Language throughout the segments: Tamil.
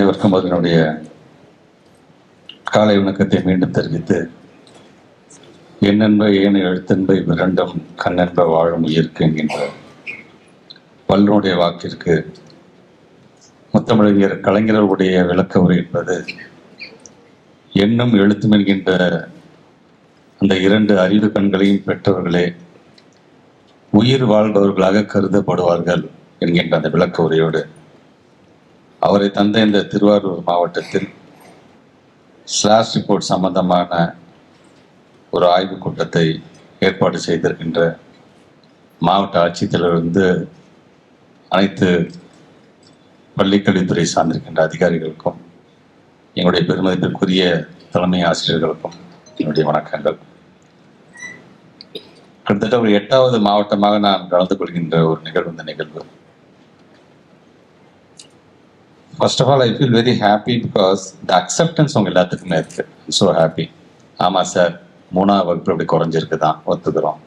அனைவருக்கும் அதனுடைய காலை வணக்கத்தை மீண்டும் தெரிவித்து என்னென்ப ஏன் எழுத்தென்ப இவ்விரண்டும் கண்ணென்ப வாழும் உயிருக்கு என்கின்ற வல்லனுடைய வாக்கிற்கு முத்தமிழறிஞர் கலைஞர்களுடைய விளக்க உரை என்பது எண்ணும் எழுத்தும் என்கின்ற அந்த இரண்டு அறிவு கண்களையும் பெற்றவர்களே உயிர் வாழ்பவர்களாக கருதப்படுவார்கள் என்கின்ற அந்த விளக்க உரையோடு அவரை தந்த இந்த திருவாரூர் மாவட்டத்தில் ஸ்லாஷ் ரிப்போர்ட் சம்பந்தமான ஒரு ஆய்வுக் கூட்டத்தை ஏற்பாடு செய்திருக்கின்ற மாவட்ட ஆட்சித்தலைவரிலிருந்து அனைத்து பள்ளிக்கல்வித்துறை சார்ந்திருக்கின்ற அதிகாரிகளுக்கும் எங்களுடைய பெருமதிப்பிற்குரிய தலைமை ஆசிரியர்களுக்கும் என்னுடைய வணக்கங்கள். கிட்டத்தட்ட ஒரு எட்டாவது மாவட்டமாக நான் கலந்து கொள்கின்ற ஒரு நிகழ்வு இந்த நிகழ்வு. First of all I feel very happy because the acceptance உங்க எல்லாத்துக்குமே இருக்கு. ஸோ ஹாப்பி ஆமாம் சார் மூணாவது வகுப்பு இப்படி குறைஞ்சிருக்கு தான் ஒத்துக்கிறோம்.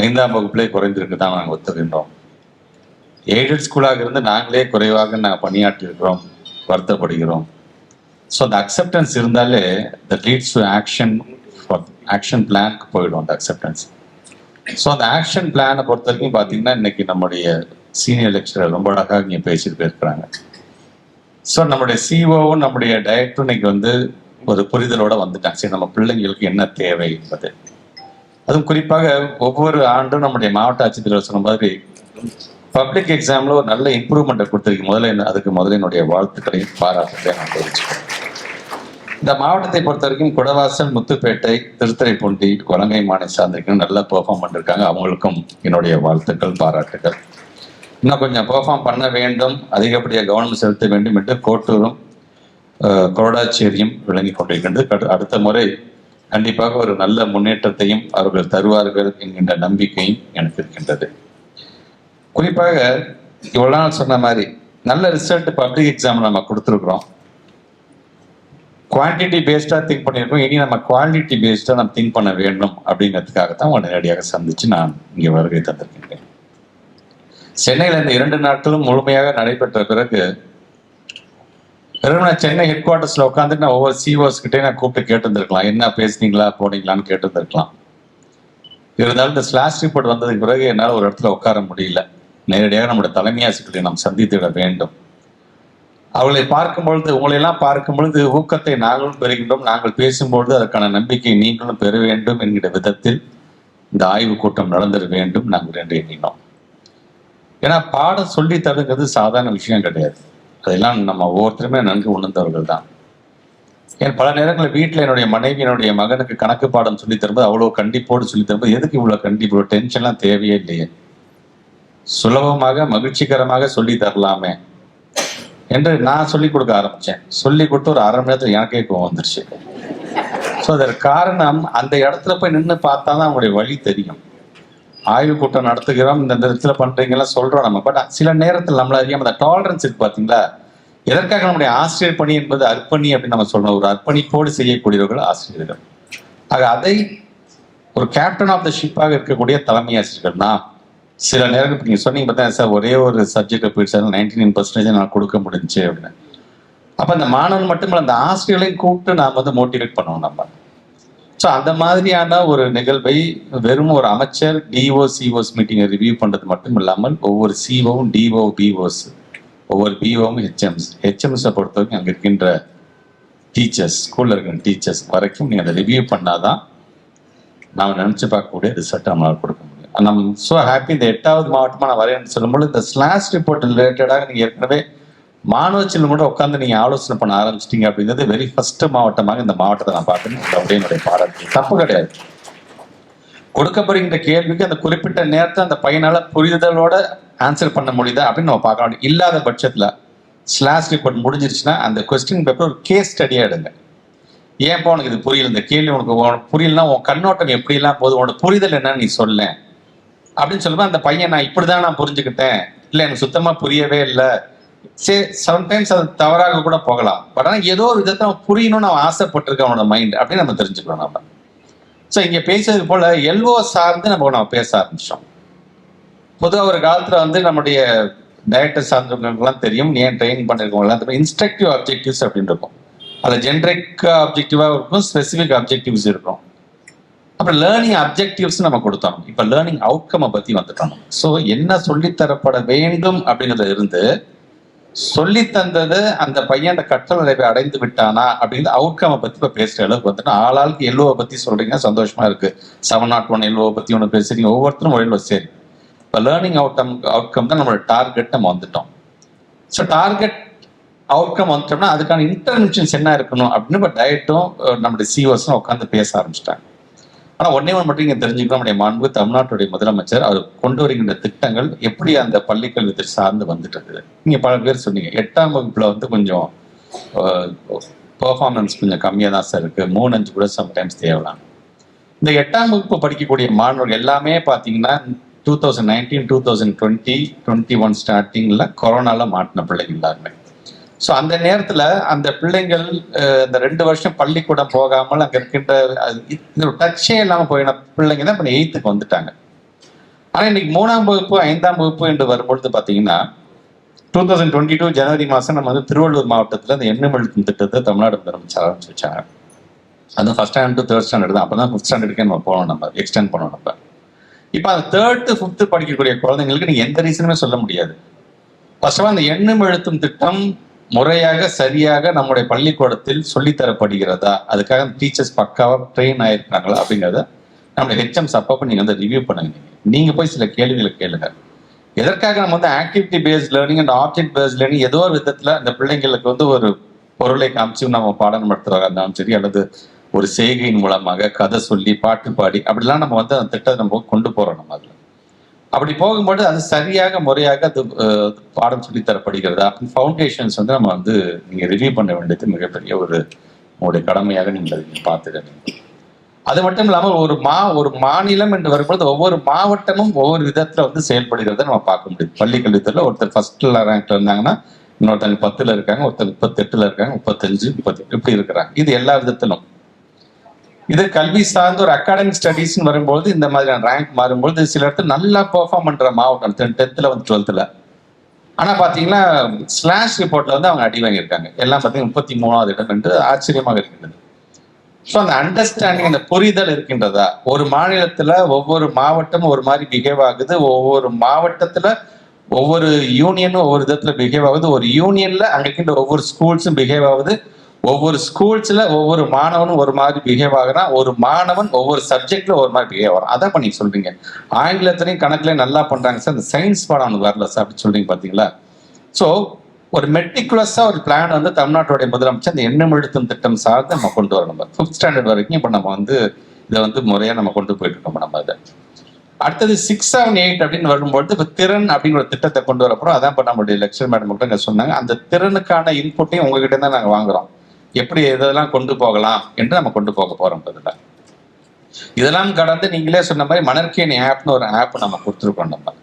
ஐந்தாம் வகுப்புலேயே குறைஞ்சிருக்கு தான் நாங்கள் ஒத்துக்கின்றோம். எய்டட் ஸ்கூலாக இருந்து நாங்களே குறைவாக நாங்கள் பணியாற்றிருக்கிறோம் வருத்தப்படுகிறோம். ஸோ அந்த அக்செப்டன்ஸ் இருந்தாலே the leads to action action பிளானுக்கு போயிடும் அந்த அக்செப்டன்ஸ் ஸோ அந்த ஆக்ஷன் பிளானை பொறுத்த வரைக்கும் பார்த்தீங்கன்னா இன்னைக்கு நம்முடைய சீனியர் லெக்சரர் ரொம்ப அழகாக இங்கே பேசிட்டு போயிருக்கிறாங்க. ஸோ நம்முடைய சிஓவும் நம்முடைய டைரக்டரும் இன்னைக்கு வந்து ஒரு புரிதலோட வந்துட்டாங்க. சரி நம்ம பிள்ளைங்களுக்கு என்ன தேவை என்பது. அதுவும் குறிப்பாக ஒவ்வொரு ஆண்டும் நம்முடைய மாவட்ட ஆட்சித்தலைவர் சொன்ன மாதிரி பப்ளிக் எக்ஸாம்ல ஒரு நல்ல இம்ப்ரூவ்மெண்ட்டை கொடுத்துருக்கு. முதல்ல என்ன- அதுக்கு முதல்ல என்னுடைய வாழ்த்துக்களையும் பாராட்டுகளையும் நான் தெரிவிச்சுக்கிறேன். இந்த மாவட்டத்தை பொறுத்த வரைக்கும் குடவாசல் முத்துப்பேட்டை திருத்துறைப்பூண்டி கொலங்கை மானை சார்ந்திருக்கணும் நல்லா பெர்ஃபார்ம் பண்ணிருக்காங்க அவங்களுக்கும் என்னுடைய வாழ்த்துக்கள் பாராட்டுகள். இன்னும் கொஞ்சம் பெர்ஃபார்ம் பண்ண வேண்டும் அதிகப்படியாக கவனம் செலுத்த வேண்டும் என்று கோட்டூரும் அஹ், கொரடாச்சேரியும் விளங்கி கொண்டிருக்கின்றது. அடுத்த முறை கண்டிப்பாக ஒரு நல்ல முன்னேற்றத்தையும் அவர்கள் தருவார்கள் என்கின்ற நம்பிக்கையும் எனக்கு இருக்கின்றது. குறிப்பாக இவ்வளோ நாள் சொன்ன மாதிரி நல்ல ரிசல்ட் பப்ளிக் எக்ஸாம் நம்ம கொடுத்துருக்குறோம். குவான்டிட்டி பேஸ்டாக திங்க் பண்ணியிருக்கோம். இனி நம்ம குவாலிட்டி பேஸ்டாக நம்ம திங்க் பண்ண வேண்டும் அப்படிங்கிறதுக்காக தான் உடனடியாக சந்தித்து சந்திச்சு நான் இங்கே வருகை தந்திருக்கின்றேன். சென்னையில் இந்த இரண்டு நாட்களும் முழுமையாக நடைபெற்ற பிறகு பிறகு நான் சென்னை ஹெட் குவார்ட்டர்ஸில் உட்காந்துட்டு நான் ஒவ்வொரு சிஓஸ் கிட்டே நான் கூப்பிட்டு கேட்டிருந்திருக்கலாம். என்ன பேசுனீங்களா போனீங்களான்னு கேட்டிருந்திருக்கலாம். இருந்தாலும் இந்த ஸ்லாஷ் ரிப்போர்ட் வந்ததுக்கு பிறகு என்னால் ஒரு இடத்துல உட்கார முடியல. நேரடியாக நம்முடைய தலைமை ஆசிரியர்களை நாம் சந்தித்துவிட வேண்டும். அவளை பார்க்கும்பொழுது உங்களையெல்லாம் பார்க்கும் பொழுது ஊக்கத்தை நாங்களும் பெறுகின்றோம். நாங்கள் பேசும்பொழுது அதற்கான நம்பிக்கை நீங்களும் பெற வேண்டும் என்கிற விதத்தில் இந்த ஆய்வுக் கூட்டம் நடந்திட வேண்டும். நாங்கள் என்று எண்ணினோம். ஏன்னா பாடம் சொல்லி தருங்கிறது சாதாரண விஷயம் கிடையாது. அதெல்லாம் நம்ம ஒவ்வொருத்தருமே நன்கு உணர்ந்தவர்கள் தான். ஏன் பல நேரங்களில் வீட்டில் என்னுடைய மனைவி என்னுடைய மகனுக்கு கணக்கு பாடம் சொல்லி தரும்போது அவ்வளோ கண்டிப்போடு சொல்லி தரும்போது எதுக்கு இவ்வளோ கண்டிப்போ டென்ஷன்லாம் தேவையே இல்லையே. சுலபமாக மகிழ்ச்சிகரமாக சொல்லி தரலாமே என்று நான் சொல்லி கொடுக்க ஆரம்பிச்சேன் சொல்லி கொடுத்து ஒரு அரை மணி நேரத்தில் எனக்கே கோவம் வந்துருச்சு. ஸோ அதற்கு காரணம் அந்த இடத்துல போய் நின்று பார்த்தா தான் அவங்களுடைய வழி தெரியும். ஆய்வு கூட்டம் நடத்துகிறோம் இந்த இடத்துல பண்றீங்கலாம் சொல்றோம் நம்ம. பட் சில நேரத்தில் நம்மள அறியாம அந்த டாலரன்ஸ் இருக்கு பாத்தீங்களா? எதற்காக நம்முடைய ஆசிரியர் பணி என்பது அர்ப்பணி அப்படின்னு நம்ம சொல்றோம். ஒரு அர்ப்பணிப்போடு செய்யக்கூடியவர்கள் ஆசிரியர்கள். ஆக அதை ஒரு கேப்டன் ஆஃப் த ஷிப்பாக இருக்கக்கூடிய தலைமை ஆசிரியர்கள் தான். சில நேரம் நீங்கள் நீங்க சொன்னீங்க பார்த்தா சார் ஒரே ஒரு சப்ஜெக்ட் போயிடுச்சு நைன்டி நைன் பர்சன்டேஜ் நான் கொடுக்க முடிஞ்சு அப்படின்னு. அப்ப அந்த மாணவன் மட்டுமல்ல அந்த ஆசிரியர்களையும் கூப்பிட்டு நாம் வந்து மோட்டிவேட் பண்ணுவோம் நம்ம. ஸோ அந்த மாதிரியான ஒரு நிகழ்வை வெறும் ஒரு அமைச்சர் டிஓ சிஓஸ் மீட்டிங்கை ரிவ்யூ பண்ணுறது மட்டும் இல்லாமல் ஒவ்வொரு சிஓவும் டிஓ பிஓஸ் ஒவ்வொரு பிஓவும் ஹெச்எம்ஸ் ஹெச்எம்ஸை பொறுத்த வரைக்கும் அங்கே இருக்கின்ற டீச்சர்ஸ் ஸ்கூலில் இருக்கிற டீச்சர்ஸ் வரைக்கும் நீங்கள் அதை ரிவ்யூ பண்ணாதான் நாம் நினச்சி பார்க்கக்கூடிய ரிசல்ட் நம்மளால் கொடுக்க முடியும். நம்ம ஸோ ஹாப்பி இந்த எட்டாவது மாவட்டமாக நான் வரேன்னு சொல்லும்போது இந்த ஸ்லாஷ் ரிப்போர்ட் ரிலேட்டடாக நீங்கள் ஏற்கனவே மாணவ கூட உட்காந்து நீங்க ஆலோசனை பண்ண ஆரம்பிச்சிட்டீங்க அப்படிங்கிறது வெரி ஃபர்ஸ்ட் மாவட்டமாக இந்த மாவட்டத்தை நான் பார்த்தேன் அப்படின்னு அப்படியே என்னுடைய பாராட்டு தப்பு கிடையாது. கொடுக்கப்படுகின்ற கேள்விக்கு அந்த குறிப்பிட்ட நேரத்தை அந்த பையனால புரிதலோட ஆன்சர் பண்ண முடியுதா அப்படின்னு நம்ம பார்க்க முடியும் இல்லாத பட்சத்துல ஸ்லாஷ் ரிப்போர்ட் முடிஞ்சிருச்சுன்னா அந்த கொஸ்டின் பேப்பர் ஒரு கேஸ் ஸ்டடியா எடுங்க. ஏன்ப்பா உனக்கு இது புரியல? இந்த கேள்வி உனக்கு உனக்கு புரியலன்னா உன் கண்ணோட்டம் எப்படிலாம் போகுது? உனக்கு புரிதல் என்னன்னு நீ சொல்ல அப்படின்னு சொல்லும்போது அந்த பையன் நான் இப்படிதான் நான் புரிஞ்சுக்கிட்டேன். இல்லை எனக்கு சுத்தமா புரியவே இல்லை. சரி சம்டைம்ஸ் அது தவறாக கூட போகலாம். பட் ஆனால் ஏதோ ஒரு விதத்தை அவன் புரியணும்னு அவன் ஆசைப்பட்டிருக்க அவனோட மைண்ட் அப்படின்னு நம்ம தெரிஞ்சுக்கிறோம் நம்ம. ஸோ இங்கே பேசுறது போல எல்ஓ சார்ந்து நம்ம நம்ம பேச ஆரம்பிச்சோம். பொதுவாக ஒரு காலத்தில் வந்து நம்முடைய டயட்டர் சார்ந்தவங்களுக்குலாம் தெரியும். ஏன் ட்ரைனிங் பண்ணிருக்கவங்களாம் தெரியும். இன்ஸ்ட்ரக்டிவ் அப்ஜெக்டிவ்ஸ் அப்படின்னு இருக்கும். அதில் ஜென்ரிக் அப்ஜெக்டிவாக இருக்கும் ஸ்பெசிஃபிக் அப்ஜெக்டிவ்ஸ் இருக்கும். அப்புறம் லேர்னிங் அப்ஜெக்டிவ்ஸ் நம்ம கொடுத்தோம். இப்போ லேர்னிங் அவுட்கம் பற்றி வந்துட்டோம். ஸோ என்ன சொல்லித்தரப்பட வேண்டும் அப்படிங்கிறத இருந்து சொல்லி தந்தது அந்த பையன் அந்த கற்றல் நிறைவை அடைந்து விட்டானா அப்படின்னு அவுட்கமை பத்தி இப்ப பேசுற அளவுக்கு வந்துட்டு ஆளாளுக்கு எல்லோவை பத்தி சொல்றீங்க சந்தோஷமா இருக்கு. செவன் நாட் ஒன் எல்லோவை பத்தி ஒன்று பேசுறீங்க. ஒவ்வொருத்தரும் ஒழில் சரி. இப்போ லேர்னிங் அவுட்கம் அவுட்கம் தான் நம்மளோட டார்கெட் நம்ம வந்துட்டோம். ஸோ டார்கெட் அவுட்கம் வந்துட்டோம்னா அதுக்கான இன்டர்வென்ஷன்ஸ் என்ன இருக்கணும் அப்படின்னு இப்போ டயட்டும் நம்மளுடைய சிஓஸும் உட்காந்து பேச ஆரம்பிச்சிட்டாங்க. ஆனா ஒன்னே ஒன்று மட்டும் இங்க தெரிஞ்சுக்கணும் நம்முடைய மாண்பு தமிழ்நாட்டுடைய முதலமைச்சர் அவர் கொண்டு வருகின்ற திட்டங்கள் எப்படி அந்த பள்ளிக்கல்வி சார்ந்து வந்துட்டு இருக்குது நீங்க பல பேர் சொன்னீங்க எட்டாம் வகுப்புல வந்து கொஞ்சம் பெர்ஃபார்மன்ஸ் கொஞ்சம் கம்மியாக தான் சார் இருக்கு. மூணு அஞ்சு கூட சம்டைம்ஸ் தேவலாம். இந்த எட்டாம் வகுப்பு படிக்கக்கூடிய மாணவர்கள் எல்லாமே பார்த்தீங்கன்னா two thousand nineteen two thousand twenty twenty one ஸ்டார்டிங்கில் கொரோனால மாட்டின பிள்ளைங்க எல்லாருமே. ஸோ அந்த நேரத்தில் அந்த பிள்ளைங்கள் அந்த ரெண்டு வருஷம் பள்ளிக்கூடம் போகாமல் அங்கே இருக்கின்ற அது இது டச்சே இல்லாமல் போயின பிள்ளைங்க தான் இப்போ எயித்துக்கு வந்துட்டாங்க. ஆனால் இன்னைக்கு மூணாம் வகுப்பு ஐந்தாம் வகுப்பு என்று வரும்பொழுது பார்த்தீங்கன்னா டூ தௌசண்ட் டுவெண்ட்டி டூ ஜனவரி மாதம் நம்ம வந்து திருவள்ளூர் மாவட்டத்தில் அந்த எண்ணெய் எழுத்தும் திட்டத்தை தமிழ்நாடு முதலமைச்சர் ஆரம்பிச்சு வச்சாங்க அதுவும் first standard to third standard தான். அப்போ தான் ஃபிஃப்த் ஸ்டாண்டர்டுக்கே நம்ம போகணும் நம்ம எக்ஸ்டெண்ட் பண்ணணும் நம்ம. இப்போ அந்த தேர்ட்டு ஃபிஃப்த்து படிக்கக்கூடிய குழந்தைங்களுக்கு நீங்கள் எந்த ரீசனுமே சொல்ல முடியாது. ஃபர்ஸ்ட் ஆஃப் அந்த எண்ணும் எழுத்தும் திட்டம் முறையாக சரியாக நம்முடைய பள்ளிக்கூடத்தில் சொல்லித்தரப்படுகிறதா? அதுக்காக டீச்சர்ஸ் பக்காவாக ட்ரெயின் ஆயிருக்காங்களா அப்படிங்கிறத நம்முடைய ஹெச்எம்ஸ் அப்பப்போ நீங்கள் வந்து ரிவ்யூ பண்ணுங்க. நீங்கள் போய் சில கேள்விகளை கேளுங்க. எதற்காக நம்ம வந்து activity based learning and object based learning ஏதோ ஒரு விதத்தில் அந்த பிள்ளைங்களுக்கு வந்து ஒரு பொருளை காமிச்சு நம்ம பாடம் நடத்துகிறாங்க இருந்தாலும் சரி அல்லது ஒரு செய்கையின் மூலமாக கதை சொல்லி பாட்டு பாடி அப்படிலாம் நம்ம வந்து அந்த திட்டத்தை நம்ம கொண்டு போகிறோம் நம்ம அது அப்படி போகும்போது அது சரியாக முறையாக அது பாடம் சொல்லி தரப்படுகிறதா ஃபவுண்டேஷன்ஸ் வந்து நம்ம வந்து நீங்க ரிவ்யூ பண்ண வேண்டியது மிகப்பெரிய ஒரு உங்களுடைய கடமையாக நீங்கள் அதை நீங்க பார்த்துக்க அது மட்டும் இல்லாமல் ஒரு மா ஒரு மாநிலம் என்று வரும்பொழுது ஒவ்வொரு மாவட்டமும் ஒவ்வொரு விதத்துல வந்து செயல்படுகிறத நம்ம பார்க்க முடியும். பள்ளி கல்வித்துறையில் ஒருத்தர் ஃபர்ஸ்ட்ல ரேங்க்ல இருந்தாங்கன்னா இன்னொருத்தங்க பத்துல இருக்காங்க ஒருத்தர் முப்பத்தெட்டுல இருக்காங்க முப்பத்தஞ்சு முப்பத்தி இப்படி இருக்கிறாங்க. இது எல்லா விதத்திலும். இது கல்வி சார்ந்த ஒரு அகாடமிக் ஸ்டடீஸ்னு வரும்போது இந்த மாதிரியான ரேங்க் மாறும்போது சில இடத்துல நல்லா பெர்ஃபார்ம் பண்ற மாவட்டம் டென்த்தில் வந்து டுவெல்த்தில் ஆனா பாத்தீங்கன்னா ஸ்லாஷ் ரிப்போர்ட்ல வந்து அவங்க அடி வாங்கியிருக்காங்க. எல்லாம் பாத்தீங்கன்னா முப்பத்தி மூணாவது இடம் என்று ஆச்சரியமாக இருக்கின்றது. ஸோ அந்த அண்டர்ஸ்டாண்டிங் அந்த புரிதல் இருக்கின்றதா? ஒரு மாநிலத்துல ஒவ்வொரு மாவட்டமும் ஒரு மாதிரி பிஹேவ் ஆகுது. ஒவ்வொரு மாவட்டத்துல ஒவ்வொரு யூனியனும் ஒவ்வொரு விதத்துல பிஹேவ் ஆகுது. ஒரு யூனியன்ல அங்க இருக்கின்ற ஒவ்வொரு ஸ்கூல்ஸும் பிஹேவ் ஆகுது. ஒவ்வொரு ஸ்கூல்ஸ்ல ஒவ்வொரு மாணவனும் ஒரு மாதிரி பிஹேவ் ஆகுறான் ஒரு மாணவன் ஒவ்வொரு சப்ஜெக்ட்ல ஒரு மாதிரி பிஹேவ் ஆகிறான். அதான் பண்ணி சொல்றீங்க. ஆங்கிலத்திலையும் கணக்குலயும் நல்லா பண்றாங்க சார். இந்த சயின்ஸ் பாடம் ஒன்று வரல சார் அப்படின்னு சொல்றீங்க பாத்தீங்களா? ஸோ ஒரு மெட்டிகுலஸா ஒரு பிளான் வந்து தமிழ்நாட்டுடைய முதலமைச்சர் இந்த எண்ணம் எழுத்தும் திட்டம் சார்ந்து நம்ம கொண்டு வரணும் ஃபிஃப்த் ஸ்டாண்டர்ட் வரைக்கும் இப்போ நம்ம வந்து இதை வந்து முறையா நம்ம கொண்டு போயிட்டு இருக்கோம் நம்ம அதை. அடுத்தது சிக்ஸ் செவன் எயிட் அப்படின்னு வரும்பொழுது இப்போ திறன் அப்படிங்கிற திட்டத்தை கொண்டு வரப்போறோம். அதான் இப்போ நம்மளுடைய லெக்சர் மேடம் கூட சொன்னாங்க. அந்த திறனுக்கான இன்புட்டையும் உங்ககிட்ட தான் நாங்கள் வாங்குறோம். எப்படி இதெல்லாம் கொண்டு போகலாம் என்று நம்ம கொண்டு போக போறோம் இதில் இதெல்லாம் கடந்து நீங்களே சொன்ன மாதிரி மணற்கேணி ஆப்னு ஒரு ஆப் நம்ம கொடுத்துருக்கோம் நம்ம.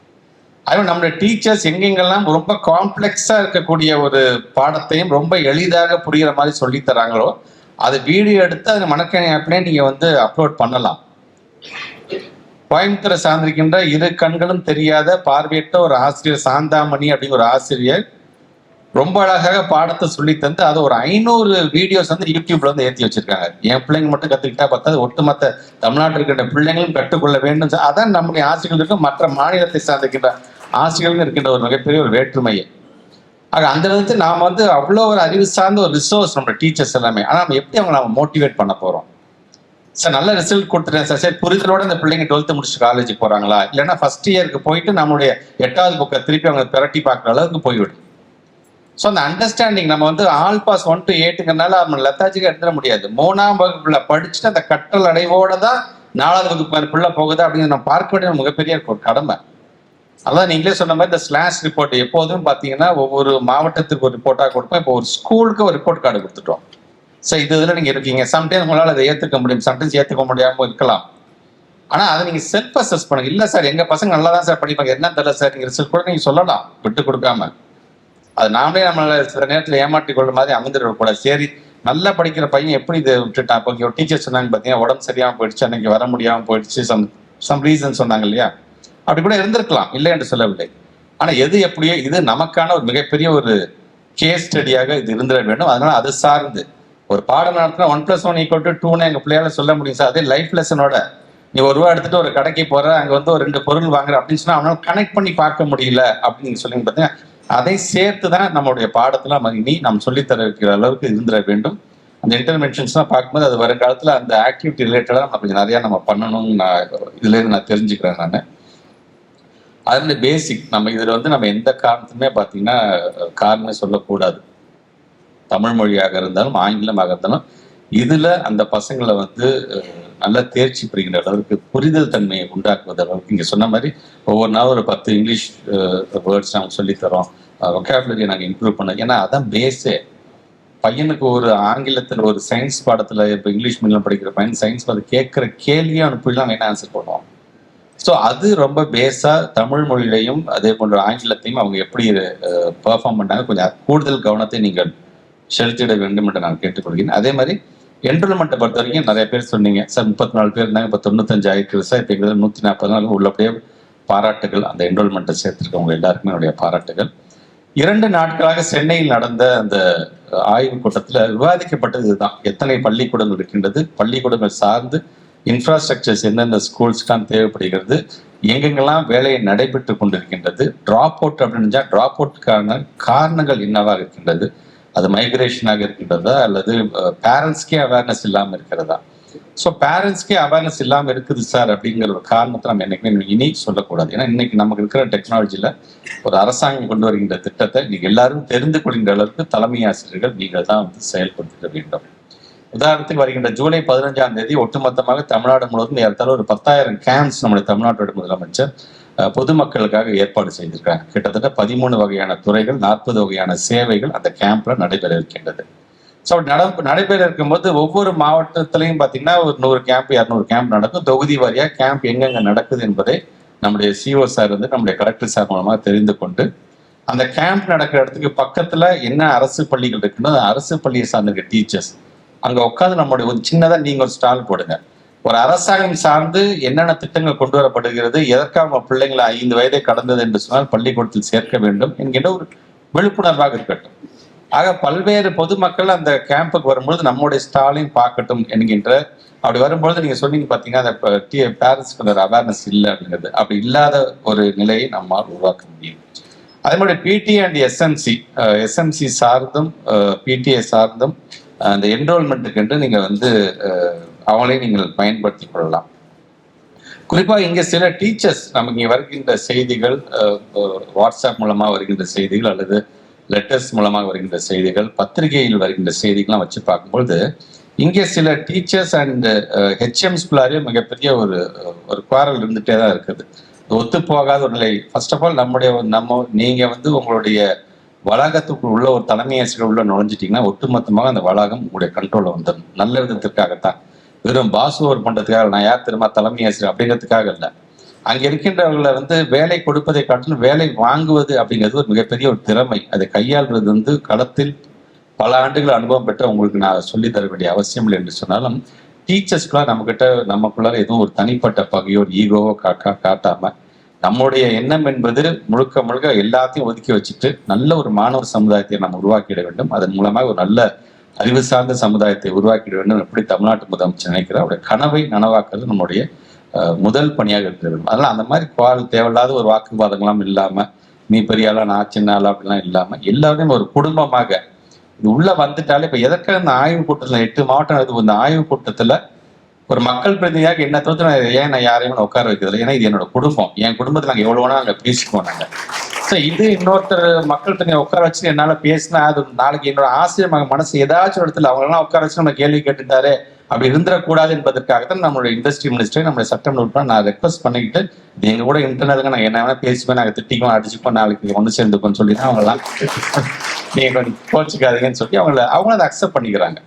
அதுவும் நம்மளுடைய டீச்சர்ஸ் எங்கெங்கெல்லாம் ரொம்ப காம்ப்ளெக்ஸா இருக்கக்கூடிய ஒரு பாடத்தையும் ரொம்ப எளிதாக புரிகிற மாதிரி சொல்லி தராங்களோ அதை வீடியோ எடுத்து அது மணக்கணி ஆப்லேயே நீங்க வந்து அப்லோட் பண்ணலாம். கோயம்புத்தூரை சார்ந்திருக்கின்ற இரு கண்களும் தெரியாத பார்வையற்ற ஒரு ஆசிரியர் சாந்தாமணி அப்படிங்கிற ஒரு ஆசிரியர் ரொம்ப அழகாக பாடத்தை சொல்லி தந்து அது ஒரு ஐநூறு வீடியோஸ் வந்து யூடியூப்ல வந்து ஏற்றி வச்சிருக்காங்க. என் பிள்ளைங்க மட்டும் கத்துக்கிட்டா பார்த்தா ஒட்டுமொத்த தமிழ்நாட்டில் இருக்கின்ற பிள்ளைங்களும் கற்றுக்கொள்ள வேண்டும். அதான் நம்முடைய ஆசிரியர்களுக்கும் மற்ற மாநிலத்தை சார்ந்திருக்கின்ற ஆசிரியர்களும் இருக்கின்ற ஒரு மிகப்பெரிய ஒரு வேற்றுமையை. ஆக அந்த விதத்தில் நாம் வந்து அவ்வளோ ஒரு அறிவு சார்ந்த ஒரு ரிசோர்ஸ் நம்ம டீச்சர்ஸ் எல்லாமே. ஆனால் நம்ம எப்படி அவங்க நம்ம மோட்டிவேட் பண்ண போகிறோம் சார் நல்ல ரிசல்ட் கொடுத்துட்டேன் சார். சரி புரிதலோட இந்த பிள்ளைங்க டுவெல்த்து முடிச்சு காலேஜ் போகிறாங்களா இல்லைன்னா ஃபர்ஸ்ட் இயருக்கு போயிட்டு நம்மளுடைய எட்டாவது புக்கை திருப்பி அவங்க திரட்டி பார்க்குற அளவுக்கு போய்விடும். ஸோ அந்த அண்டர்ஸ்டாண்டிங் நம்ம வந்து ஆல் பாஸ் ஒன் டு எயிட்டுங்கிறனால நம்ம லத்தாஜிக்கு எடுத்துட முடியாது. மூணாம் வகுப்புல படிச்சுட்டு அந்த கற்றல் அடைவோட தான் நாலாவது வகுப்பு அந்த பிள்ளை போகுது அப்படிங்கிற நம்ம பார்க்க வேண்டிய மிகப்பெரிய ஒரு கடமை. அதான் நீங்களே சொன்ன மாதிரி இந்த ஸ்லாஷ் ரிப்போர்ட் எப்போதும் பார்த்தீங்கன்னா ஒவ்வொரு மாவட்டத்துக்கு ஒரு ரிப்போர்ட்டாக கொடுப்போம். இப்போ ஒரு ஸ்கூலுக்கு ஒரு ரிப்போர்ட் கார்டு கொடுத்துட்டோம். ஸோ இது இதில் நீங்கள் இருக்கீங்க. சம்டைம்ஸ் உங்களால் அதை ஏற்றுக்க முடியும். சம்டைம்ஸ் ஏற்றுக்க முடியாமல் இருக்கலாம். ஆனால் அதை நீங்கள் செல்ஃப் அசஸ் பண்ணுங்க. இல்லை சார் எங்கள் பசங்க நல்லா தான் சார் படிப்பாங்க. என்ன தெரியல சார். நீங்கள் ரிசல்ட் கூட நீங்கள் சொல்லலாம். விட்டு கொடுக்காம. அது நாமளே நம்மள சில நேரத்தில் ஏமாற்றி கொள்ள மாதிரி அமைந்துடக்கூடாது சரி நல்லா படிக்கிற பையன் எப்படி இதை விட்டுட்டான்? இப்போ ஒரு டீச்சர் சொன்னாங்க பார்த்தீங்கன்னா உடம்பு சரியாமல் போயிடுச்சு அன்னைக்கு வர முடியாமல் போயிடுச்சு சம் சம் ரீசன் சொன்னாங்க இல்லையா? அப்படி கூட இருந்திருக்கலாம் இல்லை என்று சொல்லவில்லை. ஆனால் எது எப்படியோ இது நமக்கான ஒரு மிகப்பெரிய ஒரு கேஸ் ஸ்டடியாக இது இருந்துட வேண்டும். அதனால அது சார்ந்து ஒரு பாடம் நடத்தினா one plus one equal to டூன்னு எங்கள் பிள்ளையால சொல்ல முடியும் சார். அதே லைஃப் லெசனோட நீ ஒரு ரூபா எடுத்துட்டு ஒரு கடைக்கு போற அங்கே வந்து ஒரு ரெண்டு பொருள் வாங்குற அப்படின்னு சொன்னா அவனால் கனெக்ட் பண்ணி பார்க்க முடியல அப்படின்னு சொல்லி பார்த்தீங்கன்னா அதை சேர்த்து தான் நம்மளுடைய பாடத்தில் நம்ம இனி நாம் சொல்லித்தர வைக்கிற அளவுக்கு இருந்துட வேண்டும். அந்த இன்டர்மென்ஷன்ஸ்லாம் பார்க்கும்போது அது வருங்காலத்தில் அந்த ஆக்டிவிட்டி ரிலேட்டடாக நம்ம கொஞ்சம் நிறையா நம்ம பண்ணணும்னு நான் இதுலேருந்து நான் தெரிஞ்சுக்கிறேன் நான். அதுல பேசிக் நம்ம இதில் வந்து நம்ம எந்த காரணத்துமே பார்த்தீங்கன்னா காரணமே சொல்லக்கூடாது. தமிழ் மொழியாக இருந்தாலும் ஆங்கிலமாக இருந்தாலும் இதில் அந்த பசங்களை வந்து நல்ல தேர்ச்சி பெறுகின்ற அளவுக்கு புரிதல் தன்மையை உண்டாக்குவது அளவுக்கு இங்க சொன்ன மாதிரி ஒவ்வொரு நாளும் ஒரு பத்து இங்கிலீஷ் வேர்ட்ஸ் uh, நாங்கள் சொல்லித்தரோம் ஒக்காபுலரி நாங்கள் இம்ப்ரூவ் பண்ணோம் ஏன்னா அதான் பேஸே பையனுக்கு ஒரு ஆங்கிலத்தில் ஒரு சயின்ஸ் பாடத்தில் இப்போ இங்கிலீஷ் மீடியம் படிக்கிற பையன் சயின்ஸ் பாடம் கேட்குற கேள்வியை அனுப்பிடலாம் என்ன ஆன்சர் பண்ணுவான் ஸோ அது ரொம்ப பேஸாக தமிழ் மொழியிலையும் அதே போன்ற ஆங்கிலத்தையும் அவங்க எப்படி பெர்ஃபார்ம் பண்ணாங்க கொஞ்சம் கூடுதல் கவனத்தை நீங்கள் செலுத்திட வேண்டும் என்று நான் கேட்டுக்கொள்கிறேன். அதே மாதிரி என்ரோல்மெண்ட்டை பொறுத்த வரைக்கும் நிறைய பேர் சொன்னீங்க. சார் முப்பத்தி நாலு பேர் இருந்தாங்க. இப்போ தொண்ணூத்தஞ்சு ஆயிருக்கு சார். இப்போ எங்களுக்கு நூற்றி நாற்பது நாள் உள்ளபடியே பாராட்டுகள் அந்த என்ரோல்மெண்ட்டை சேர்த்துருக்கவங்க எல்லாருக்குமே என்னுடைய பாராட்டுகள். இரண்டு நாட்களாக சென்னையில் நடந்த அந்த ஆய்வுக் கூட்டத்தில் விவாதிக்கப்பட்டது இதுதான். எத்தனை பள்ளிக்கூடங்கள் இருக்கின்றது பள்ளிக்கூடங்கள் சார்ந்து இன்ஃப்ராஸ்ட்ரக்சர்ஸ் எந்தெந்த ஸ்கூல்ஸ்க்கான தேவைப்படுகிறது எங்கெங்கெல்லாம் வேலையை நடைபெற்று கொண்டிருக்கின்றது ட்ராப் அவுட் அப்படின்னு ட்ராப் அவுட்டுக்கான காரணங்கள் என்னவாக இருக்கின்றது அது மைக்ரேஷனாக இருக்கின்றதா அல்லது பேரண்ட்ஸ்க்கே அவேர்னஸ் இல்லாமல் இருக்கிறதா? ஸோ பேரண்ட்ஸ்க்கே அவேர்னஸ் இல்லாமல் இருக்குது சார் அப்படிங்கிற ஒரு காரணத்தை நம்ம என்னைக்குமே இனி சொல்லக்கூடாது. ஏன்னா இன்னைக்கு நமக்கு இருக்கிற டெக்னாலஜியில் ஒரு அரசாங்கம் கொண்டு வருகின்ற திட்டத்தை நீங்கள் எல்லாரும் தெரிந்து கொள்கின்ற அளவுக்கு தலைமை ஆசிரியர்கள் நீங்கள் தான் வந்து செயல்படுத்த வேண்டும். உதாரணத்துக்கு வருகின்ற ஜூலை பதினஞ்சாம் தேதி ஒட்டுமொத்தமாக தமிழ்நாடு முழுவதும் ஏறத்தாழ ஒரு பத்தாயிரம் கேம்ப்ஸ் நம்முடைய தமிழ்நாட்டோட முதலமைச்சர் பொதுமக்களுக்காக ஏற்பாடு செய்திருக்காங்க கிட்டத்தட்ட பதிமூணு வகையான துறைகள் நாற்பது வகையான சேவைகள் அந்த கேம்ப்ல நடைபெற இருக்கின்றது ஸோ அப்படி நட நடைபெற இருக்கும்போது ஒவ்வொரு மாவட்டத்திலையும் பார்த்தீங்கன்னா ஒரு நூறு கேம்ப் இரநூறு கேம்ப் நடக்கும். தொகுதி வாரியாக கேம்ப் எங்கெங்க நடக்குது என்பதை நம்முடைய சிஓ சார் வந்து நம்முடைய கலெக்டர் சார் மூலமாக தெரிந்து கொண்டு அந்த கேம்ப் நடக்கிற இடத்துக்கு பக்கத்தில் என்ன அரசு பள்ளிகள் இருக்குன்னா அரசு பள்ளியை சார்ந்திருக்க டீச்சர்ஸ் அங்கே உட்காந்து நம்மளுடைய ஒரு சின்னதாக நீங்கள் ஒரு ஸ்டால் போடுங்க. ஒரு அரசாங்கம் சார்ந்து என்னென்ன திட்டங்கள் கொண்டு வரப்படுகிறது எதற்காக நம்ம பிள்ளைங்களை ஐந்து வயதை கடந்தது என்று சொன்னால் பள்ளிக்கூடத்தில் சேர்க்க வேண்டும் என்கின்ற ஒரு விழிப்புணர்வாக இருக்கட்டும். ஆக பல்வேறு பொதுமக்கள் அந்த கேம்புக்கு வரும்பொழுது நம்முடைய ஸ்டாலையும் பார்க்கட்டும் என்கின்ற அப்படி வரும்பொழுது நீங்க சொன்னீங்க பாத்தீங்கன்னா அந்த பேரண்ட்ஸ்க்கு ஒரு அவேர்னஸ் இல்லை அப்படிங்கிறது. அப்படி இல்லாத ஒரு நிலையை நம்மால் உருவாக்க முடியும். அதே மாதிரி பிடி அண்ட் எஸ்எம்சி எஸ்எம்சி சார்ந்தும் பிடிஏ சார்ந்தும் அந்த என்ரோல்மெண்ட்டுக்கு என்று நீங்க வந்து அவங்களே நீங்கள் பயன்படுத்திக் கொள்ளலாம். குறிப்பா இங்க சில டீச்சர்ஸ் நமக்கு இங்கே வருகின்ற செய்திகள் அஹ், வாட்ஸ்அப் மூலமா வருகின்ற செய்திகள் அல்லது லெட்டர்ஸ் மூலமாக வருகின்ற செய்திகள் பத்திரிகையில் வருகின்ற செய்திகள்லாம் வச்சு பார்க்கும்பொழுது இங்கே சில டீச்சர்ஸ் அண்ட் ஹெச்எம்ஸ்குள்ளாரே மிகப்பெரிய ஒரு ஒரு குவாரல் இருந்துகிட்டே தான் இருக்குது. ஒத்து போகாத ஒரு நிலை. ஃபர்ஸ்ட் ஆஃப் ஆல் நம்முடைய நம்ம நீங்க வந்து உங்களுடைய வளாகத்துக்குள் உள்ள ஒரு தலைமை ஆசிரியர் உள்ள நுழைஞ்சிட்டீங்கன்னா ஒட்டுமொத்தமாக அந்த வளாகம் உங்களுடைய கண்ட்ரோலில் வந்துடும் நல்ல விதத்திற்காகத்தான். வெறும் பாஸ் ஓவர் பண்றதுக்காக நான் யார் திரும்ப தலைமை ஆசிரியர் அப்படிங்கிறதுக்காக இல்லை. அங்க இருக்கின்றவர்களை வந்து வேலை கொடுப்பதை காட்டிலும் வேலை வாங்குவது அப்படிங்கிறது ஒரு மிகப்பெரிய ஒரு திறமை. அதை கையாள்றது வந்து களத்தில் பல ஆண்டுகள் அனுபவம் பெற்ற உங்களுக்கு நான் சொல்லி தர வேண்டிய அவசியம் இல்லை என்று சொன்னாலும் டீச்சர்ஸ்க்குலாம் நம்மக்கிட்ட நமக்குள்ளார எதுவும் ஒரு தனிப்பட்ட பகையோ ஈகோவோ காக்கா காட்டாம நம்முடைய எண்ணம் என்பது முழுக்க முழுக்க எல்லாத்தையும் ஒதுக்கி வச்சுட்டு நல்ல ஒரு மாணவர் சமுதாயத்தை நாம் உருவாக்கிட வேண்டும். அதன் மூலமாக ஒரு நல்ல அறிவு சார்ந்த சமுதாயத்தை உருவாக்கிட வேண்டும். எப்படி தமிழ்நாட்டு முதலமைச்சர் நினைக்கிறார்? அவருடைய கனவை நனவாக்குறது நம்முடைய முதல் பணியாக இருக்க வேண்டும். அதனால அந்த மாதிரி குவால் தேவையில்லாத ஒரு வாக்குவாதங்கள்லாம் இல்லாம நீ பெரிய ஆளா நான் சின்ன ஆளா அப்படிலாம் இல்லாம எல்லாருமே ஒரு குடும்பமாக இது உள்ள வந்துட்டாலே இப்ப எதற்காக இந்த ஆய்வு கூட்டத்துல எட்டு மாவட்டம் இந்த ஆய்வு கூட்டத்துல ஒரு மக்கள் பிரதிநிதியாக என்ன தவிர்த்து நான் ஏன் நான் யாரையும் நான் உட்கார வைக்கிறது ஏன்னா இது என்னோட குடும்பம். என் குடும்பத்தில் நாங்கள் எவ்வளோ வேணால் அங்கே பேசிக்குவோம் நாங்கள் ஸோ இது இன்னொருத்தர் மக்கள் பிரதிநிதி உட்கார வச்சு என்னால் பேசினா அது நாளைக்கு என்னோட ஆசிரியர் மக மனசு ஏதாச்சும் ஒரு இடத்துல அவங்களெல்லாம் உட்கார வச்சு நம்ம கேள்வி கேட்டுட்டாரு அப்படி இருந்துடக்கூடாது என்பதற்காகத்தான் நம்மளுடைய இண்டஸ்ட்ரி மினிஸ்டர் நம்மளுடைய சட்டம் உட்பட நான் ரெக்வஸ்ட் பண்ணிக்கிட்டு இது எங்க கூட இன்டர்னலுங்க நான் என்ன வேணா பேசிப்பேன் நாங்கள் திட்டிக்கும் அடிச்சுப்போம் நாளைக்கு ஒன்று சேர்ந்துப்போம்னு சொல்லி தான் அவங்களாம் நீங்க கொஞ்சம் கோச்சுக்காதீங்கன்னு சொல்லி அவங்கள அவங்களும் அதை அக்செப்ட் பண்ணிக்கிறாங்க.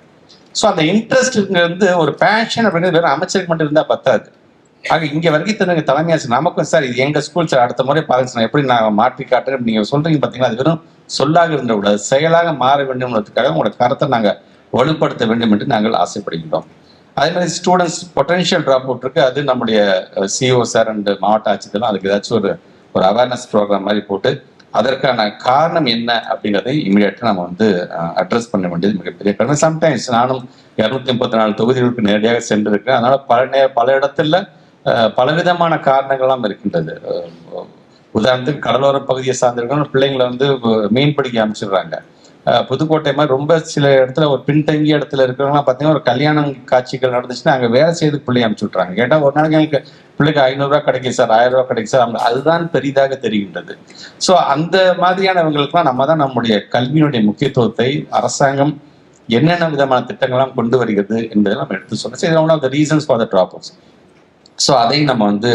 ஸோ அந்த இன்ட்ரெஸ்ட் வந்து ஒரு பேஷன் அப்படிங்கிறது வெறும் அமைச்சருக்கு மட்டும் இருந்தால் பத்தாது. ஆக இங்க வரைக்கும் தனக்கு தலைமை ஆசிரியர் நமக்கும் சார் இது எங்க ஸ்கூல் சார்? அடுத்த முறை பாருங்க சார் எப்படி நான் மாற்றி காட்டுறேன்? நீங்க சொல்றீங்க பாத்தீங்கன்னா அது வெறும் சொல்லாக இருந்தக்கூடாது செயலாக மாற வேண்டும்ன்றதுக்காக உங்களோட கருத்தை நாங்க வலுப்படுத்த வேண்டும் என்று நாங்கள் ஆசைப்படுகின்றோம். அதே மாதிரி ஸ்டூடெண்ட்ஸ் பொட்டன்ஷியல் ட்ராப் அவுட் இருக்கு. அது நம்முடைய சிஓ சார் அண்ட் மாவட்ட ஆட்சியர் அதுக்கு ஏதாச்சும் ஒரு ஒரு அவேர்னஸ் ப்ரோக்ராம் மாதிரி போட்டு அதற்கான காரணம் என்ன அப்படிங்கிறதை இமீடியட்டாக நம்ம வந்து அட்ரஸ் பண்ண வேண்டியது மிகப்பெரிய காரணம். சம்டைம்ஸ் நானும் இரநூத்தி முப்பத்தி நாலு தொகுதிகளுக்கு நேரடியாக சென்றிருக்கேன் அதனால பல நே பல இடத்துல பலவிதமான காரணங்கள்லாம் இருக்கின்றது. உதாரணத்துக்கு கடலோர பகுதியை சார்ந்திருக்கணும் பிள்ளைங்களை வந்து மீன் பிடிக்க அமைச்சிடுறாங்க புதுக்கோட்டை மாதிரி ரொம்ப சில இடத்துல ஒரு பின்தங்கிய இடத்துல இருக்கிறவங்களாம் பார்த்தீங்கன்னா ஒரு கல்யாணம் காட்சிகள் நடந்துச்சுன்னா அங்கே வேலை செய்து பிள்ளை அனுப்பிச்சு விட்றாங்க கேட்டால் ஒரு நாளைக்கு எனக்கு பிள்ளைக்கு ஐநூறுரூவா கிடைக்கும் சார் ஆயிரம் ரூபா கிடைக்கும் சார் அவங்க அதுதான் பெரிதாக தெரிகின்றது. ஸோ அந்த மாதிரியானவங்களுக்குலாம் நம்ம தான் நம்முடைய கல்வியினுடைய முக்கியத்துவத்தை அரசாங்கம் என்னென்ன விதமான திட்டங்கள்லாம் கொண்டு வருகிறது என்பதை நம்ம எடுத்து சொன்னோம். சரி one of the reasons for the drop outs so அதையும் நம்ம வந்து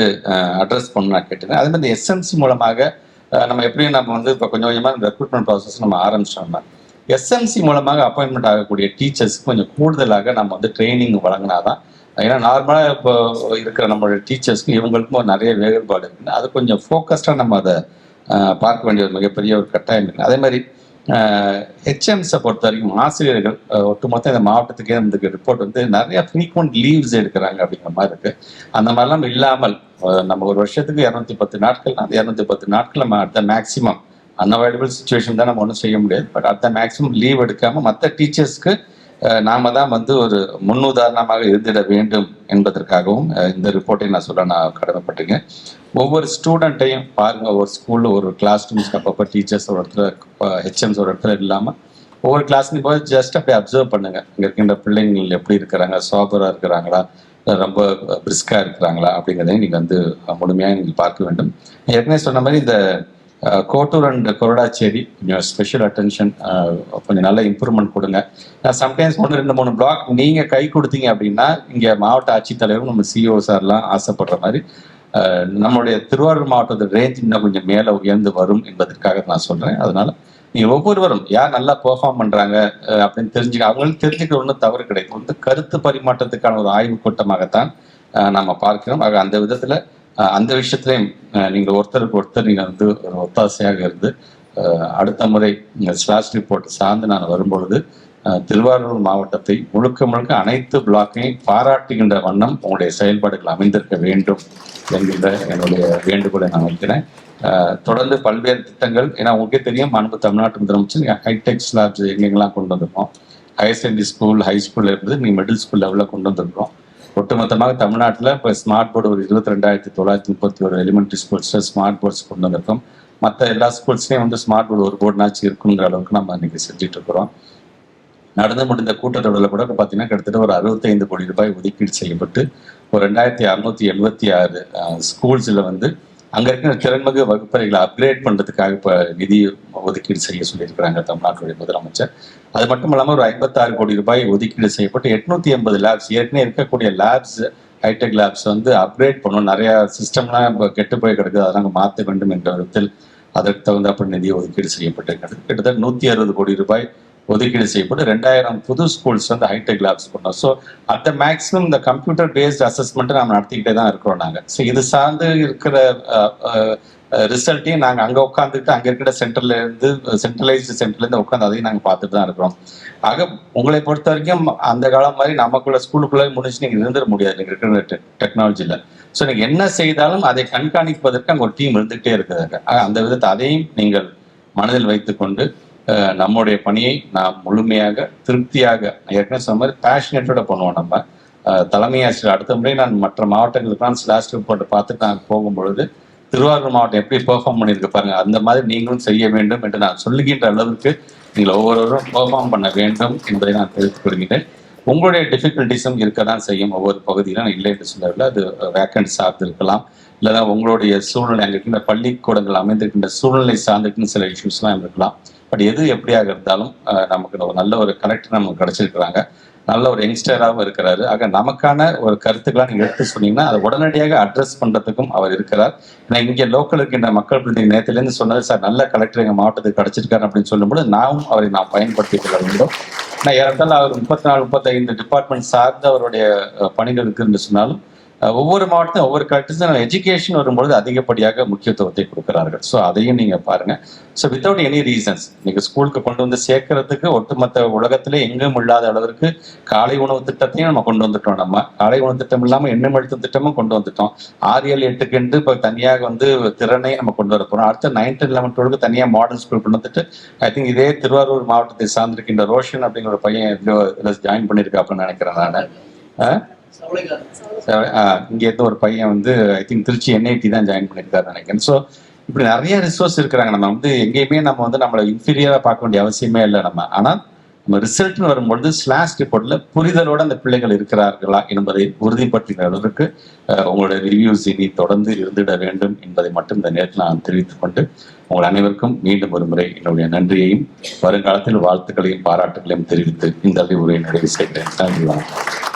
அட்ரஸ் பண்ண நான் கேட்டேன் அதே மாதிரி எஸ்எம்சி மூலமாக நம்ம எப்படியும் நம்ம வந்து இப்போ கொஞ்சம் கொஞ்சமாக இந்த ரெக்ரூட்மெண்ட் ப்ராசஸ் நம்ம ஆரம்பிச்சோம்னா எஸ்எம்சி மூலமாக அப்பாயின்மெண்ட் ஆகக்கூடிய டீச்சர்ஸ்க்கு கொஞ்சம் கூடுதலாக நம்ம வந்து ட்ரைனிங் வழங்கினாதான் ஏன்னா நார்மலாக இப்போ இருக்கிற நம்மளுடைய டீச்சர்ஸ்க்கும் இவங்களுக்கும் நிறைய வேறுபாடு இருக்குது அது கொஞ்சம் ஃபோக்கஸ்டாக நம்ம அதை பார்க்க வேண்டிய ஒரு மிகப்பெரிய ஒரு கட்டாயம் இருக்குது அதே மாதிரி ஹெச்எம்ஸை பொறுத்த வரைக்கும் ஆசிரியர்கள் ஒட்டுமொத்தம் ஒட்டுமொத்த இந்த மாவட்டத்துக்கே இந்த ரிப்போர்ட் வந்து நிறைய ஃப்ரீக்வெண்ட் லீவ்ஸ் எடுக்கிறாங்க அப்படிங்கிற மாதிரி இருக்கு. அந்த மாதிரிலாம் இல்லாமல் நம்ம ஒரு வருஷத்துக்கு இரநூத்தி பத்து நாட்கள் அந்த இரநூத்தி பத்து நாட்கள் நம்ம அடுத்த மேக்சிமம் அன்அவாய்டபிள் சுச்சுவேஷன் தான் நம்ம ஒன்றும் செய்ய முடியாது. பட் அடுத்த மேக்ஸிமம் லீவ் எடுக்காமல் மற்ற டீச்சர்ஸ்க்கு நாம தான் வந்து ஒரு முன்னுதாரணமாக இருந்திட வேண்டும் என்பதற்காகவும் இந்த ரிப்போர்ட்டை நான் சொல்ல நான் கடமைப்பட்டிருக்கேன். ஒவ்வொரு ஸ்டூடெண்ட்டையும் பாருங்க ஒரு ஸ்கூலில் ஒரு கிளாஸ் ரூம்ஸ்க்கு அப்பப்போ டீச்சர்ஸ் ஒரு இடத்துல ஹெச்எம்ஸ் ஒரு இடத்துல இல்லாமல் ஒவ்வொரு கிளாஸ்லையும் போய் ஜஸ்ட் அப்படியே அப்சர்வ் பண்ணுங்க. இங்கே இருக்கின்ற பிள்ளைங்கள் எப்படி இருக்கிறாங்க சோபராக இருக்கிறாங்களா ரொம்ப பிரிஸ்காக இருக்கிறாங்களா அப்படிங்கிறதையும் நீங்கள் வந்து முழுமையாக நீங்கள் பார்க்க வேண்டும். ஏற்கனவே சொன்ன மாதிரி இந்த கோட்டூர் அண்ட் கொரடாச்சேரி கொஞ்சம் ஸ்பெஷல் அட்டென்ஷன் கொஞ்சம் நல்ல இம்ப்ரூவ்மெண்ட் கொடுங்க. சம்டைம்ஸ் ஒன்று ரெண்டு மூணு பிளாக் நீங்கள் கை கொடுத்தீங்க அப்படின்னா இங்கே மாவட்ட ஆட்சித்தலைவரும் நம்ம சிஓ சார்லாம் ஆசைப்படுற மாதிரி நம்மளுடைய திருவாரூர் மாவட்டத்தோட ரேஞ்ச் இன்னும் கொஞ்சம் மேலே உயர்ந்து வரும் என்பதற்காக நான் சொல்கிறேன் அதனால நீங்கள் ஒவ்வொருவரும் யார் நல்லா பெர்ஃபார்ம் பண்ணுறாங்க அப்படின்னு தெரிஞ்சுக்க அவங்களுக்கு தெரிஞ்சுக்க ஒன்றும் தவறு கிடையாது. வந்து கருத்து பரிமாற்றத்துக்கான ஒரு ஆய்வு கூட்டமாகத்தான் நம்ம பார்க்கிறோம். ஆக அந்த விதத்தில் அந்த விஷயத்திலையும் நீங்கள் ஒருத்தருக்கு ஒருத்தர் நீங்கள் வந்து ஒரு ஒத்தாசையாக இருந்து அடுத்த முறை ஸ்லாஷ் ரிப்போர்ட் சார்ந்து நான் வரும்பொழுது திருவாரூர் மாவட்டத்தை முழுக்க முழுக்க அனைத்து பிளாக்கையும் பாராட்டுகின்ற வண்ணம் உங்களுடைய செயல்பாடுகள் அமைந்திருக்க வேண்டும் என்கின்ற என்னுடைய வேண்டுகோளை நான் வைக்கிறேன். தொடர்ந்து பல்வேறு திட்டங்கள் ஏன்னா உங்களுக்கே தெரியும் அன்பு தமிழ்நாட்டு முதலமைச்சர் ஹைடெக் ஸ்லாப்ஸ் எங்கெங்கெல்லாம் கொண்டு வந்திருக்கோம். ஹையர் செகண்டரி ஸ்கூல் ஹை ஸ்கூல்ல இருந்து நீங்கள் மிடில் ஸ்கூல் லெவலில் கொண்டு வந்திருக்கிறோம் ஒட்டுமொத்தமாக தமிழ்நாட்டில் இப்போ ஸ்மார்ட் போர்டு ஒரு இருபத்தி ரெண்டாயிரத்தி தொள்ளாயிரத்தி முப்பத்தி ஒரு எலிமெண்ட்ரி ஸ்கூல்ஸில் ஸ்மார்ட் போர்ட்ஸ் கொண்டு வந்திருக்கோம். மற்ற எல்லா ஸ்கூல்ஸ்லேயும் வந்து ஸ்மார்ட் போர்டு ஒரு போர்டுனாச்சும் இருக்குங்கிற அளவுக்கு நம்ம இன்னைக்கு செஞ்சுட்டு இருக்கிறோம். நடந்து முடிந்த கூட்டத்தொடரில் கூட பார்த்தீங்கன்னா கிட்டத்தட்ட ஒரு அறுபத்தைந்து கோடி ரூபாய் ஒதுக்கீடு செய்யப்பட்டு ஒரு ரெண்டாயிரத்தி அறுநூத்தி எழுபத்தி ஆறு ஸ்கூல்ஸில் வந்து அங்கே இருக்கிற திறன்மிகு வகுப்பறைகளை அப்கிரேட் பண்ணுறதுக்காக இப்போ நிதி ஒதுக்கீடு செய்ய சொல்லியிருக்கிறாங்க தமிழ்நாட்டுடைய முதலமைச்சர். அது மட்டும் இல்லாமல் ஒரு ஐம்பத்தாறு கோடி ரூபாய் ஒதுக்கீடு செய்யப்பட்டு எட்நூத்தி எண்பது லேப்ஸ் ஏற்கனவே இருக்கக்கூடிய லேப்ஸ் ஹைடெக் லேப்ஸ் வந்து அப்கிரேட் பண்ணணும். நிறைய சிஸ்டம்லாம் இப்போ கெட்டு போய் கிடக்குது அதெல்லாம் மாற்ற வேண்டும் என்ற விதத்தில் அதற்கு தகுந்தாப்படி நிதி ஒதுக்கீடு செய்யப்பட்டிருக்கிறது. கிட்டத்தட்ட நூற்றி அறுபது கோடி ரூபாய் ஒதுக்கீடு செய்யப்பட்டு ரெண்டாயிரம் புது ஸ்கூல்ஸ் வந்து ஹைடெக் லேப்ஸ் பண்ணோம் ஸோ அந்த மேக்ஸிமம் இந்த கம்ப்யூட்டர் பேஸ்ட் அசஸ்மெண்ட்டை நம்ம நடத்திக்கிட்டே தான் இருக்கிறோம் நாங்கள் ஸோ இது சார்ந்து இருக்கிற ரிசல்ட்டையும் நாங்கள் அங்கே உட்காந்துட்டு அங்கே இருக்கிற சென்டர்ல இருந்து சென்ட்ரலைஸ்டு சென்டர்லேருந்து உட்காந்து அதையும் நாங்கள் பார்த்துட்டு தான் இருக்கிறோம். ஆக உங்களை பொறுத்த வரைக்கும் அந்த காலம் மாதிரி நமக்குள்ள ஸ்கூலுக்குள்ளே முடிச்சு நீங்கள் இருந்துட முடியாது. நீங்கள் இருக்கிற டெக்னாலஜியில் ஸோ நீங்கள் என்ன செய்தாலும் அதை கண்காணிப்பதற்கு அங்கே ஒரு டீம் இருந்துகிட்டே இருக்குது அந்த விதத்தை அதையும் நீங்கள் மனதில் வைத்துக்கொண்டு நம்மளுடைய நம்முடைய பணியை நாம் முழுமையாக திருப்தியாக ஏற்கனவே சொன்ன மாதிரி பேஷனேட்டோட பண்ணுவோம் நம்ம. தலைமை ஆசிரியர் அடுத்த முறை நான் மற்ற மாவட்டங்களுக்கான லாஸ்ட் ரிப்போர்ட் பார்த்துட்டு நான் போகும் பொழுது திருவாரூர் மாவட்டம் எப்படி பெர்ஃபார்ம் பண்ணியிருக்கு பாருங்க. அந்த மாதிரி நீங்களும் செய்ய வேண்டும் என்று நான் சொல்லுகின்ற அளவுக்கு நீங்கள் ஒவ்வொருவரும் பெர்ஃபார்ம் பண்ண வேண்டும் என்பதை நான் தெரிவித்துக் கொள்கிறேன். உங்களுடைய டிஃபிகல்ட்டிஸும் இருக்க தான் செய்யும். ஒவ்வொரு பகுதியிலும் இல்லை என்று சொல்லவில்லை அது வேக்கன்ட் சார்ந்து இருக்கலாம். இல்லைன்னா உங்களுடைய சூழ்நிலை அங்கே இருக்கின்ற பள்ளிக்கூடங்கள் அமைந்திருக்கின்ற சூழ்நிலை சார்ந்திருக்கின்ற சில இஷ்யூஸ்லாம் இருக்கலாம். பட் எது எப்படியாக இருந்தாலும் நமக்கு ஒரு நல்ல ஒரு கலெக்டர் நமக்கு கிடைச்சிருக்கிறாங்க. நல்ல ஒரு யங்ஸ்டராகவும் இருக்கிறாரு. ஆக நமக்கான ஒரு கருத்துக்களை நீங்க எடுத்து சொன்னீங்கன்னா அதை உடனடியாக அட்ரஸ் பண்றதுக்கும் அவர் இருக்கிறார். ஏன்னா இங்கே லோக்கல் இருக்கின்ற மக்கள் பிரதிநிதி நேரத்திலேருந்து சொன்னது சார் நல்ல கலெக்டர் எங்க மாவட்டத்துக்கு கிடைச்சிருக்காரு அப்படின்னு சொல்லும்போது நாமும் அவரை நான் பயன்படுத்திக் கொள்ள வேண்டும். ஏன்னா ஏறத்தால் அவர் முப்பத்தி நாலு முப்பத்தைந்து டிபார்ட்மெண்ட் சார்ந்த அவருடைய பணிகள் இருக்குன்னு சொன்னாலும் ஒவ்வொரு மாவட்டத்தையும் ஒவ்வொரு கலெக்டர்ஸும் எஜுகேஷன் வரும்பொழுது அதிகப்படியாக முக்கியத்துவத்தை கொடுக்குறார்கள். ஸோ அதையும் நீங்கள் பாருங்கள் ஸோ வித்தவுட் எனி ரீசன்ஸ் நீங்கள் ஸ்கூலுக்கு கொண்டு வந்து சேர்க்கறதுக்கு ஒட்டுமொத்த உலகத்தில் எங்கும் இல்லாத அளவிற்கு காலை உணவு திட்டத்தையும் நம்ம கொண்டு வந்துட்டோம். நம்ம காலை உணவு திட்டம் இல்லாமல் எண்ணெய் அழுத்த திட்டமும் கொண்டு வந்துட்டோம். ஆறு ஏழு எட்டுக்கு இப்போ தனியாக வந்து திறனை நம்ம கொண்டு வர போகிறோம் அடுத்த நைன்த் லெவன்த் டுவெல்க்கு தனியாக மாடர்ன் ஸ்கூல் கொண்டு வந்துட்டு ஐ திங்க் இதே திருவாரூர் மாவட்டத்தை சார்ந்திருக்கின்ற ரோஷன் அப்படிங்கிற ஒரு பையன் இதில் ஜாயின் பண்ணியிருக்காப்புன்னு நினைக்கிறேன் நான். இங்க இருந்து ஒரு பையன் வந்து ஐ திங்க் திருச்சி என்ஐடி தான் ஜாயின் பண்ணியிருக்காரு நினைக்கிறேன். ஸோ இப்படி நிறைய ரிசோர்ஸ் இருக்கிறாங்க. நம்ம வந்து எங்கேயுமே நம்ம வந்து நம்மளை இன்ஃபீரியரா பார்க்க வேண்டிய அவசியமே இல்லை நம்ம. ஆனா நம்ம ரிசல்ட்னு வரும்பொழுது ஸ்லாஷ் ரிப்போர்ட்ல புரிதலோட அந்த பிள்ளைகள் இருக்கிறார்களா என்பதை உறுதிப்படுத்துகிற அளவிற்கு உங்களோட உங்களுடைய ரிவ்யூஸ் இனி தொடர்ந்து இருந்திட வேண்டும் என்பதை மட்டும் இந்த நேரத்தில் நான் தெரிவித்துக் கொண்டு உங்கள் அனைவருக்கும் மீண்டும் ஒரு முறை என்னுடைய நன்றியையும் வருங்காலத்தில் வாழ்த்துக்களையும் பாராட்டுகளையும் தெரிவித்து இந்த உரையை நிறைவு செய்கிறேன் நன்றி வணக்கம்.